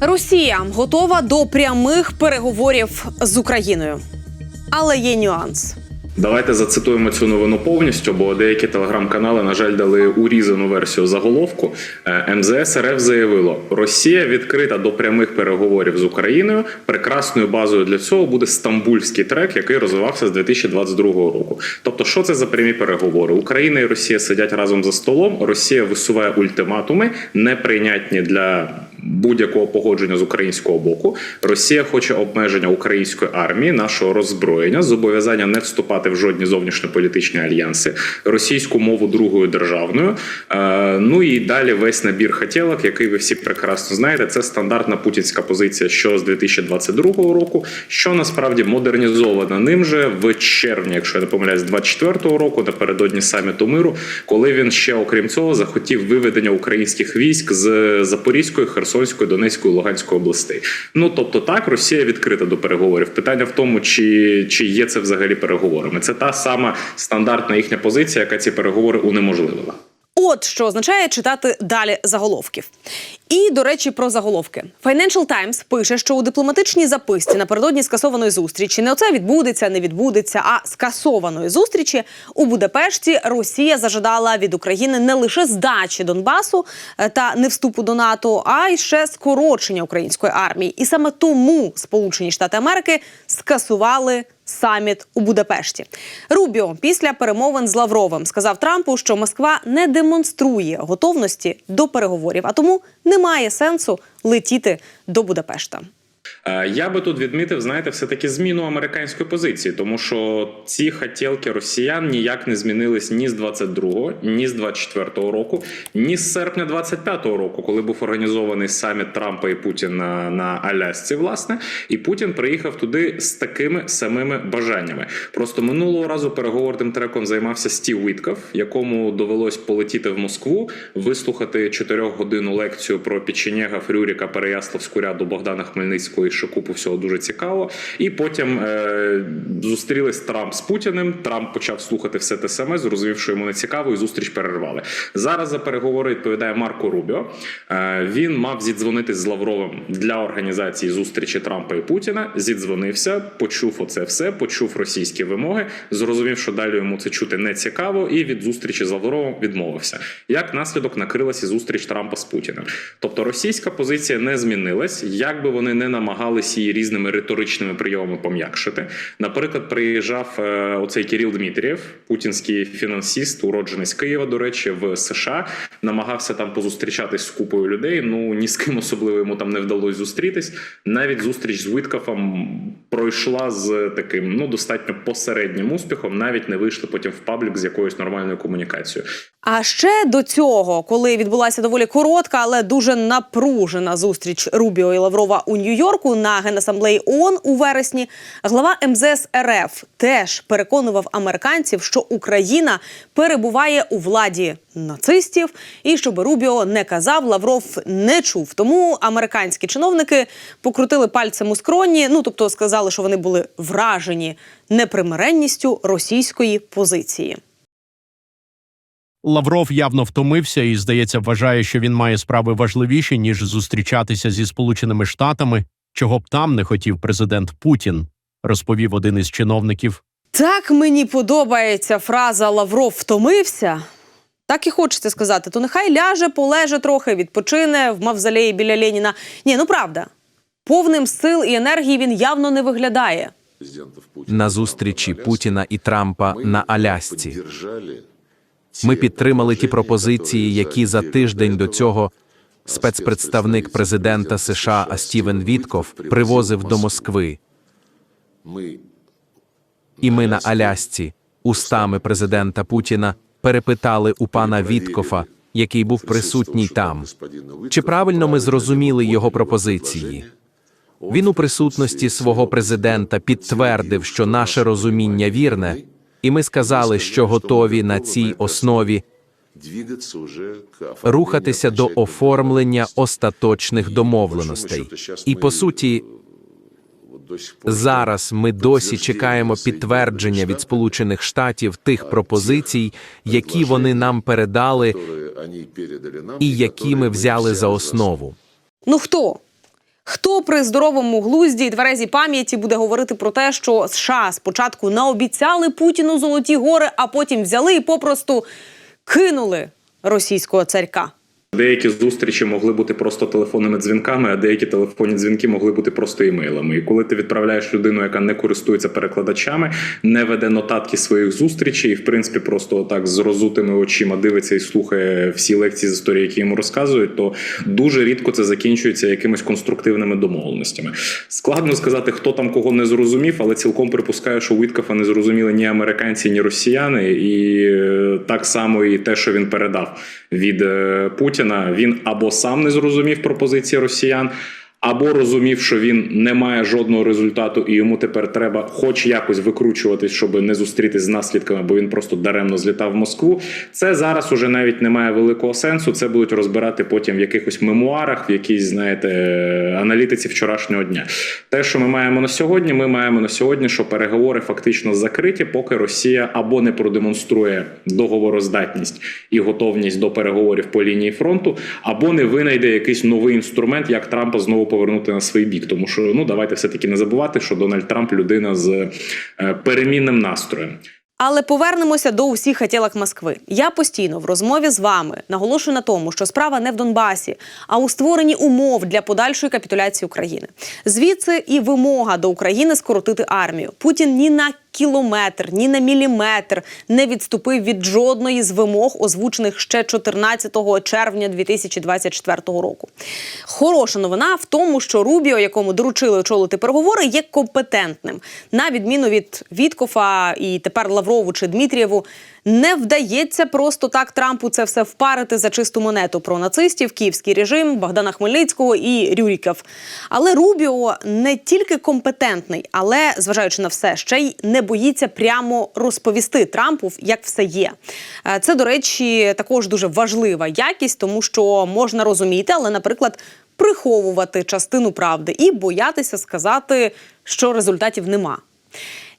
Росія готова до прямих переговорів з Україною, але є нюанс. Давайте зацитуємо цю новину повністю, бо деякі телеграм-канали, на жаль, дали урізану версію заголовку. Е, МЗС РФ заявило, Росія відкрита до прямих переговорів з Україною. Прекрасною базою для цього буде стамбульський трек, який розвивався з 2022 року. Тобто, що це за прямі переговори? Україна і Росія сидять разом за столом. Росія висуває ультиматуми, неприйнятні для будь-якого погодження з українського боку. Росія хоче обмеження української армії, нашого роззброєння, зобов'язання не вступати в жодні зовнішньополітичні альянси, російську мову другою державною. Е, ну і далі весь набір хотілок, який ви всі прекрасно знаєте. Це стандартна путінська позиція, що з 2022 року, що насправді модернізована ним же в червні, якщо я не помиляюсь, 24 року, напередодні саміту миру, коли він ще окрім цього захотів виведення українських військ з Запорізької, Херсонської, Донецької, Луганської областей. Ну тобто, так Росія відкрита до переговорів. Питання в тому, чи, чи є це взагалі переговорами. Це та сама стандартна їхня позиція, яка ці переговори унеможливила. От що означає читати далі заголовків. І до речі, про заголовки. Financial Times пише, що у дипломатичній записці напередодні скасованої зустрічі не оце відбудеться, не відбудеться, а скасованої зустрічі у Будапешті Росія зажадала від України не лише здачі Донбасу е, та не вступу до НАТО, а й ще скорочення української армії. І саме тому Сполучені Штати Америки скасували саміт у Будапешті. Рубіо після перемовин з Лавровим сказав Трампу, що Москва не демонструє готовності до переговорів, а тому немає сенсу летіти до Будапешта. Е, Я би тут відмітив, знаєте, все таки зміну американської позиції, тому що ці хотілки росіян ніяк не змінились ні з 22-го, ні з 24-го року, ні з серпня 25-го року, коли був організований саміт Трампа і Путіна на Алясці, власне, і Путін приїхав туди з такими самими бажаннями. Просто минулого разу переговорним треком займався Стів Вітков, якому довелось полетіти в Москву, вислухати 4-годинну лекцію про Печенєга, Фрюріка, Переяславську ряду Богдана Хмельницького ще купу всього дуже цікаво. І потім е, зустрілись Трамп з Путіним. Трамп почав слухати все те саме, зрозумів, що йому не цікаво, і зустріч перервали. Зараз за переговори відповідає Марко Рубіо. Е, він мав зідзвонитись з Лавровим для організації зустрічі Трампа і Путіна. Зідзвонився, почув оце все, почув російські вимоги, зрозумів, що далі йому це чути не цікаво, і від зустрічі з Лавровим відмовився. Як наслідок накрилася зустріч Трампа з Путіним. Тобто російська позиція не змінилась, як би вони не намагалися її різними риторичними прийомами пом'якшити. Наприклад, приїжджав е, оцей Кирил Дмитрієв, путінський фінансіст, уроджений з Києва, до речі, в США, намагався там позустрічатись з купою людей. Ну ні з ким особливо йому там не вдалося зустрітись. Навіть зустріч з Виткафом пройшла з таким ну достатньо посереднім успіхом. Навіть не вийшли потім в паблік з якоюсь нормальною комунікацією. А ще до цього, коли відбулася доволі коротка, але дуже напружена зустріч Рубіо і Лаврова у Нью-Йорку на генасамблеї ООН у вересні, глава МЗС РФ теж переконував американців, що Україна перебуває у владі нацистів, і щоб Рубіо не казав, Лавров не чув. Тому американські чиновники покрутили пальцем у скроні. Ну тобто сказали, що вони були вражені непримиренністю російської позиції. Лавров явно втомився і, здається, вважає, що він має справи важливіші ніж зустрічатися зі Сполученими Штатами, чого б там не хотів президент Путін, розповів один із чиновників. Так мені подобається фраза Лавров втомився. Так і хочеться сказати, то нехай ляже, полеже трохи, відпочине в мавзолеї біля Леніна. Ні, ну правда, повним сил і енергії він явно не виглядає. на зустрічі Путіна і Трампа на Алясці. Ми підтримали ті пропозиції, які за тиждень до цього спецпредставник президента США Стівен Вітков привозив до Москви. І ми на Алясці, устами президента Путіна, перепитали у пана Віткофа, який був присутній там. Чи правильно ми зрозуміли його пропозиції? Він у присутності свого президента підтвердив, що наше розуміння вірне, і ми сказали, що готові на цій основі рухатися до оформлення остаточних домовленостей. І по суті, Зараз ми досі чекаємо підтвердження від Сполучених Штатів тих пропозицій, які вони нам передали і які ми взяли за основу. Ну хто? Хто при здоровому глузді і тверезій пам'яті буде говорити про те, що США спочатку наобіцяли Путіну золоті гори, а потім взяли і попросту кинули російського царька? Деякі зустрічі могли бути просто телефонними дзвінками, а деякі телефонні дзвінки могли бути просто імейлами. І коли ти відправляєш людину, яка не користується перекладачами, не веде нотатки своїх зустрічей, і в принципі просто отак з розутими очима дивиться і слухає всі лекції з історії, які йому розказують, то дуже рідко це закінчується якимись конструктивними домовленостями. Складно сказати, хто там кого не зрозумів, але цілком припускаю, що Уіткафа не зрозуміли ні американці, ні росіяни, і е, так само і те, що він передав від е, Путіна, він або сам не зрозумів пропозиції росіян. Або розумів, що він не має жодного результату, і йому тепер треба, хоч якось викручуватись, щоб не зустрітись з наслідками, бо він просто даремно злітав в Москву. Це зараз уже навіть не має великого сенсу. Це будуть розбирати потім в якихось мемуарах, в якійсь, знаєте, аналітиці вчорашнього дня. Те, що ми маємо на сьогодні, ми маємо на сьогодні, що переговори фактично закриті, поки Росія або не продемонструє договороздатність і готовність до переговорів по лінії фронту, або не винайде якийсь новий інструмент, як Трампа знову повернути на свій бік. Тому що ну давайте все таки не забувати, що Дональд Трамп людина з е, перемінним настроєм. Але повернемося до усіх хотілок Москви. Я постійно в розмові з вами наголошую на тому, що справа не в Донбасі, а у створенні умов для подальшої капітуляції України. Звідси і вимога до України скоротити армію. Путін ні на кілометр, ні на міліметр не відступив від жодної з вимог, озвучених ще 14 червня 2024 року. Хороша новина в тому, що Рубіо, якому доручили очолити переговори, є компетентним. На відміну від Віткофа і тепер Лаврову чи Дмитрієву, не вдається просто так Трампу це все впарити за чисту монету про нацистів, київський режим, Богдана Хмельницького і Рюріков. Але Рубіо не тільки компетентний, але зважаючи на все, ще й не боїться прямо розповісти Трампу, як все є. Е, Це, до речі, також дуже важлива якість, тому що можна розуміти, але, наприклад, приховувати частину правди і боятися сказати, що результатів нема.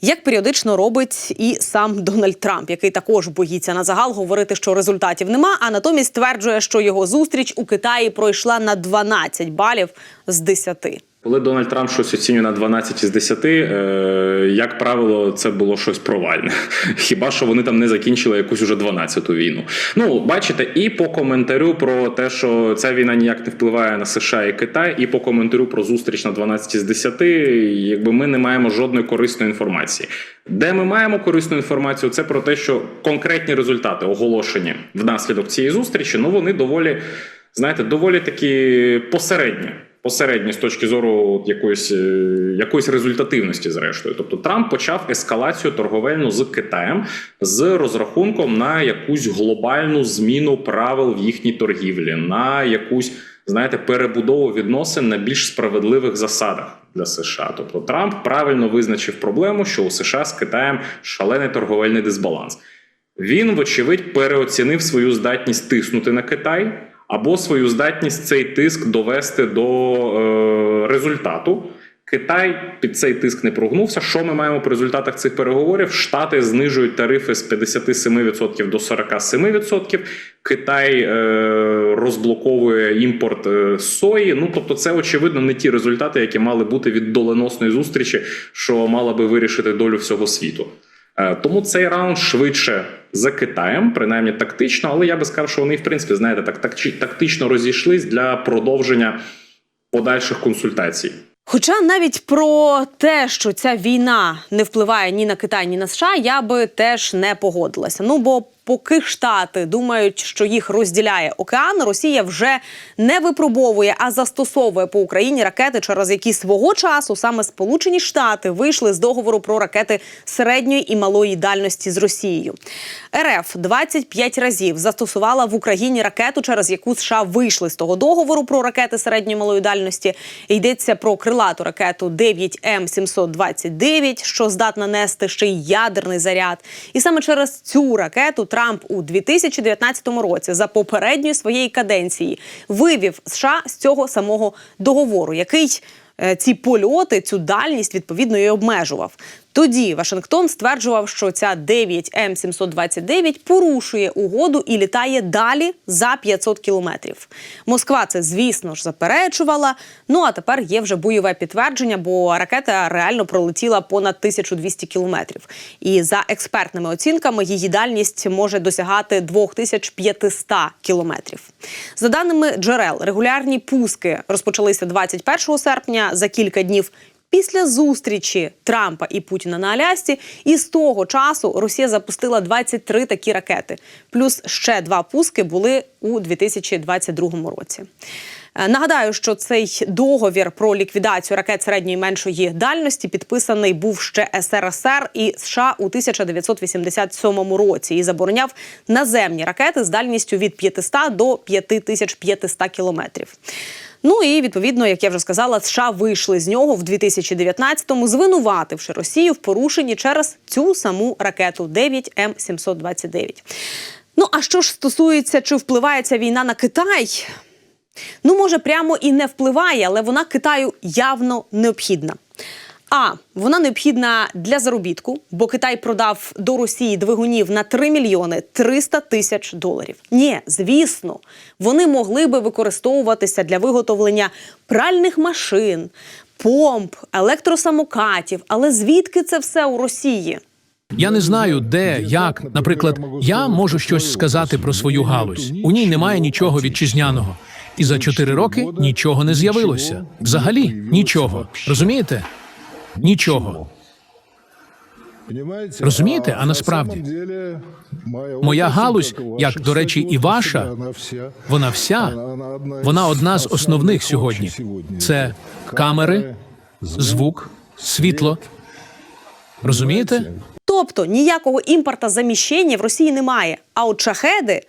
Як періодично робить і сам Дональд Трамп, який також боїться на загал говорити, що результатів нема, а натомість стверджує, що його зустріч у Китаї пройшла на 12 балів з 10. Коли Дональд Трамп щось оцінює на 12 із 10, е, як правило, це було щось провальне. Хіба що вони там не закінчили якусь уже 12-ту війну? Ну, бачите, і по коментарю про те, що ця війна ніяк не впливає на США і Китай, і по коментарю про зустріч на 12 із 10, якби ми не маємо жодної корисної інформації. Де ми маємо корисну інформацію, це про те, що конкретні результати оголошені внаслідок цієї зустрічі, ну вони доволі, знаєте, доволі такі посередні посередні з точки зору якоїсь, е, якоїсь результативності, зрештою. Тобто Трамп почав ескалацію торговельну з Китаєм з розрахунком на якусь глобальну зміну правил в їхній торгівлі, на якусь. Знаєте, перебудову відносин на більш справедливих засадах для США. Тобто Трамп правильно визначив проблему, що у США з Китаєм шалений торговельний дисбаланс. Він, вочевидь, переоцінив свою здатність тиснути на Китай або свою здатність цей тиск довести до е, результату. Китай під цей тиск не прогнувся. Що ми маємо по результатах цих переговорів? Штати знижують тарифи з 57% до 47%. Китай е, розблоковує імпорт е, сої. Ну тобто, це очевидно не ті результати, які мали бути від доленосної зустрічі, що мала би вирішити долю всього світу. Е, Тому цей раунд швидше за Китаєм, принаймні тактично, але я би сказав, що вони, в принципі, знаєте, так, так тактично розійшлись для продовження подальших консультацій. Хоча навіть про те, що ця війна не впливає ні на Китай, ні на США, я би теж не погодилася. Ну бо поки штати думають, що їх розділяє океан, Росія вже не випробовує, а застосовує по Україні ракети, через які свого часу саме Сполучені Штати вийшли з договору про ракети середньої і малої дальності з Росією. РФ 25 разів застосувала в Україні ракету, через яку США вийшли з того договору про ракети середньої і малої дальності. Йдеться про крилату ракету 9М729, що здатна нести ще й ядерний заряд. І саме через цю ракету Трамп у 2019 році за попередньої своєї каденції вивів США з цього самого договору, який е, ці польоти, цю дальність відповідно і обмежував. Тоді Вашингтон стверджував, що ця 9 М 729 порушує угоду і літає далі за 500 кілометрів. Москва це, звісно ж, заперечувала. Ну а тепер є вже бойове підтвердження, бо ракета реально пролетіла понад 1200 кілометрів. І за експертними оцінками її дальність може досягати 2500 кілометрів. За даними джерел, регулярні пуски розпочалися 21 серпня за кілька днів Після зустрічі Трампа і Путіна на Алясці, і з того часу Росія запустила 23 такі ракети. Плюс ще два пуски були у 2022 році. Е, Нагадаю, що цей договір про ліквідацію ракет середньої і меншої дальності підписаний був ще СРСР і США у 1987 році і забороняв наземні ракети з дальністю від 500 до 5500 кілометрів. Ну і відповідно, як я вже сказала, США вийшли з нього в 2019-му, звинувативши Росію в порушенні через цю саму ракету 9 М 729 Ну а що ж стосується, чи впливає ця війна на Китай? Ну, може, прямо і не впливає, але вона Китаю явно необхідна. А вона необхідна для заробітку, бо Китай продав до Росії двигунів на 3 мільйони 300 тисяч доларів. Ні, звісно, вони могли би використовуватися для виготовлення пральних машин, помп, електросамокатів. Але звідки це все у Росії? Я не знаю, де, як. Наприклад, я можу щось сказати про свою галузь. У ній немає нічого вітчизняного. І за чотири роки нічого не з'явилося. Взагалі нічого. Розумієте? Нічого. Розумієте, а насправді моя галузь, як до речі, і ваша, Вона вся, вона одна з основних сьогодні. Це камери, звук, світло. Розумієте? Тобто ніякого імпорта заміщення в Росії немає. А от шахеди,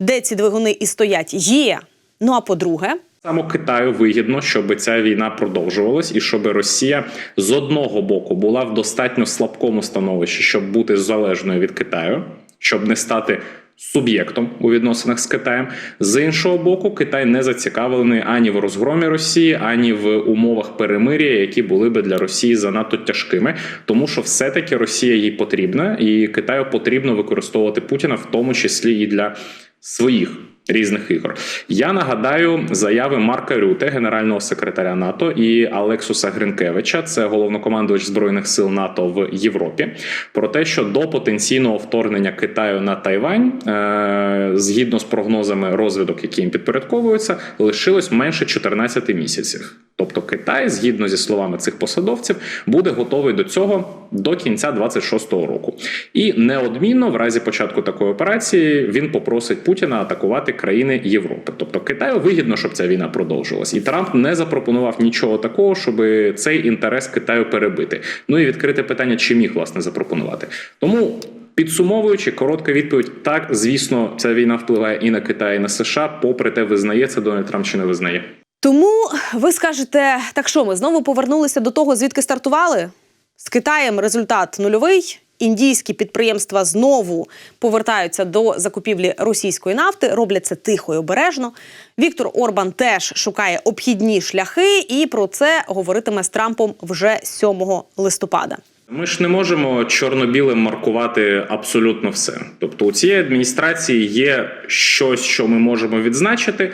де ці двигуни і стоять, є. Ну а по-друге, Саме Китаю вигідно, щоб ця війна продовжувалась, і щоб Росія з одного боку була в достатньо слабкому становищі, щоб бути залежною від Китаю, щоб не стати суб'єктом у відносинах з Китаєм. З іншого боку, Китай не зацікавлений ані в розгромі Росії, ані в умовах перемир'я, які були би для Росії занадто тяжкими, тому що все-таки Росія їй потрібна, і Китаю потрібно використовувати Путіна, в тому числі і для своїх різних ігор. Я нагадаю заяви Марка Рюте, генерального секретаря НАТО, і Алексуса Гринкевича, це головнокомандувач збройних сил НАТО в Європі, про те, що до потенційного вторгнення Китаю на Тайвань, е- згідно з прогнозами розвідок, які їм підпорядковуються, лишилось менше 14 місяців. Тобто Китай, згідно зі словами цих посадовців, буде готовий до цього до кінця 26-го року. І неодмінно, в разі початку такої операції, він попросить Путіна атакувати країни Європи. Тобто Китаю вигідно, щоб ця війна продовжилась. І Трамп не запропонував нічого такого, щоб цей інтерес Китаю перебити. Ну і відкрите питання, чи міг власне запропонувати. Тому. Підсумовуючи, коротка відповідь: так, звісно, ця війна впливає і на Китай, і на США, попри те, визнає це Дональд Трамп чи не визнає. Тому ви скажете, так що ми знову повернулися до того, звідки стартували? З Китаєм результат нульовий. Індійські підприємства знову повертаються до закупівлі російської нафти, роблять це тихо і обережно. Віктор Орбан теж шукає обхідні шляхи, і про це говоритиме з Трампом вже 7 листопада. Ми ж не можемо чорно-білим маркувати абсолютно все. Тобто, у цієї адміністрації є щось, що ми можемо відзначити.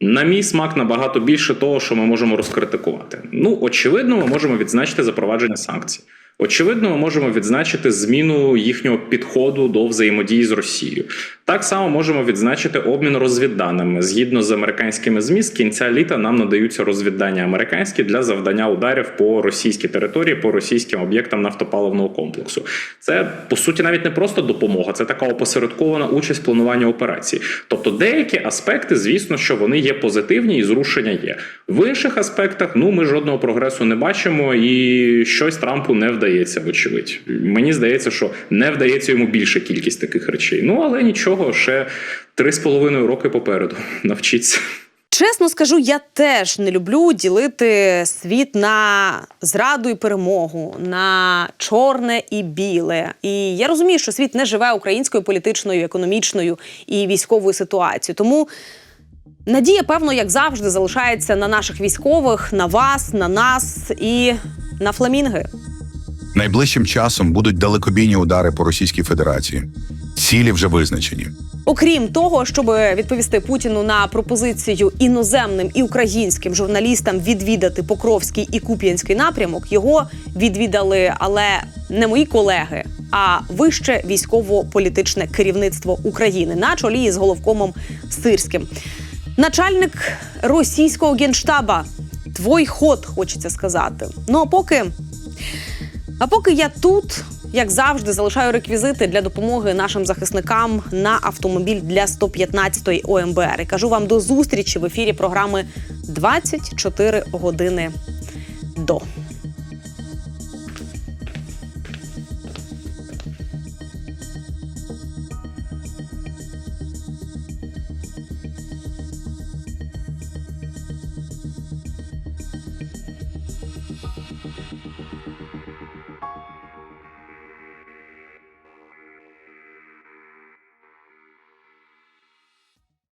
На мій смак набагато більше того, що ми можемо розкритикувати. Ну, очевидно, ми можемо відзначити запровадження санкцій. Очевидно, ми можемо відзначити зміну їхнього підходу до взаємодії з Росією. Так само можемо відзначити обмін розвідданими. Згідно з американськими ЗМІ, з кінця літа нам надаються розвіддання американські для завдання ударів по російській території, по російським об'єктам нафтопаливного комплексу. Це по суті навіть не просто допомога, це така опосередкована участь в плануванні операції. Тобто, деякі аспекти, звісно, що вони є позитивні і зрушення є. В інших аспектах, ну ми жодного прогресу не бачимо, і щось Трампу не вдається, вочевидь. Мені здається, що не вдається йому більша кількість таких речей. Ну але нічого, ще три з половиною роки попереду. Навчіться. Чесно скажу, я теж не люблю ділити світ на зраду і перемогу, на чорне і біле. І я розумію, що світ не живе українською політичною, економічною і військовою ситуацією. Тому Надія, певно, як завжди, залишається на наших військових, на вас, на нас і на фламінги. Найближчим часом будуть далекобійні удари по Російській Федерації. Цілі вже визначені. Окрім того, щоб відповісти Путіну на пропозицію іноземним і українським журналістам відвідати Покровський і Куп'янський напрямок, його відвідали, але не мої колеги, а вище військово-політичне керівництво України на чолі із головкомом Сирським. Начальник російського генштаба. Твой ход, хочеться сказати. Ну а поки а поки я тут, як завжди, залишаю реквізити для допомоги нашим захисникам на автомобіль для 115-ї ОМБР. І кажу вам до зустрічі в ефірі програми «24 години до.